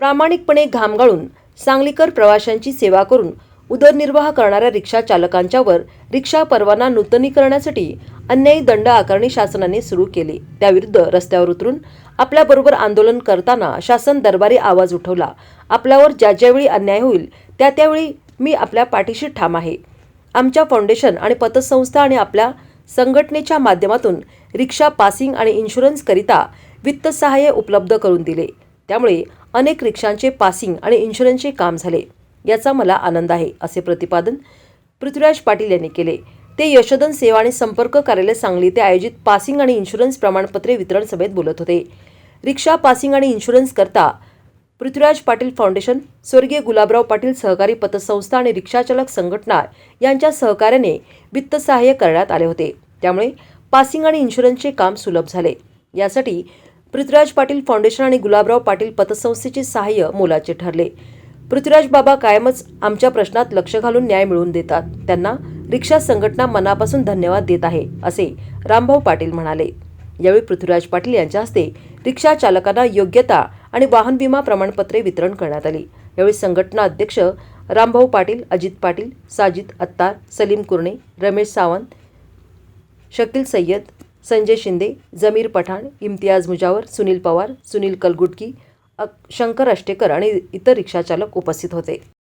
प्रामाणिकपणे घाम गाळून सांगलीकर प्रवाशांची सेवा करून उदरनिर्वाह करणाऱ्या रिक्षा चालकांच्यावर रिक्षा परवाना नूतनीकरणासाठी अन्यायी दंड आकारणी शासनाने सुरू केली. त्याविरुद्ध रस्त्यावर उतरून आपल्याबरोबर आंदोलन करताना शासन दरबारी आवाज उठवला. आपल्यावर ज्या ज्यावेळी अन्याय होईल त्या त्यावेळी मी आपल्या पाठीशी ठाम आहे. आमच्या फाउंडेशन आणि पतसंस्था आणि आपल्या संघटनेच्या माध्यमातून रिक्षा पासिंग आणि इन्शुरन्सकरिता वित्त सहाय्य उपलब्ध करून दिले. त्यामुळे अनेक रिक्षांचे पासिंग आणि इन्शुरन्सचे काम झाले. याचा मला आनंद आहे असे प्रतिपादन पृथ्वीराज पाटील यांनी केले. ते यशोधन सेवा आणि संपर्क कार्यालय सांगली ते आयोजित पासिंग आणि इन्शुरन्स प्रमाणपत्रे वितरण सभेत बोलत होते. रिक्षा पासिंग आणि इन्शुरन्स करता पृथ्वीराज पाटील फाउंडेशन स्वर्गीय गुलाबराव पाटील सहकारी पतसंस्था आणि रिक्षाचालक संघटना यांच्या सहकार्याने वित्त सहाय्य करण्यात आले होते. त्यामुळे पासिंग आणि इन्शुरन्सचे काम सुलभ झाले. यासाठी पृथ्वीराज पाटील फाउंडेशन आणि गुलाबराव पाटील पतसंस्थेचे सहाय्य मोलाचे ठरले. पृथ्वीराज बाबा कायमच आमच्या प्रश्नात लक्ष घालून न्याय मिळवून देतात. त्यांना रिक्षा संघटना मनापासून धन्यवाद देत आहे असे रामभाऊ पाटील म्हणाले. यावेळी पृथ्वीराज पाटील यांच्या हस्ते रिक्षा चालकांना योग्यता आणि वाहन विमा प्रमाणपत्रे वितरण करण्यात आली. यावेळी संघटना अध्यक्ष रामभाऊ पाटील अजित पाटील साजिद अत्तार सलीम कुर्णे रमेश सावंत शकील सय्यद संजय शिंदे जमीर पठाण इम्तियाज मुजावर सुनील पवार सुनील कलगुटकी अक- शंकर अष्टेकर आणि इतर रिक्षाचालक उपस्थित होते.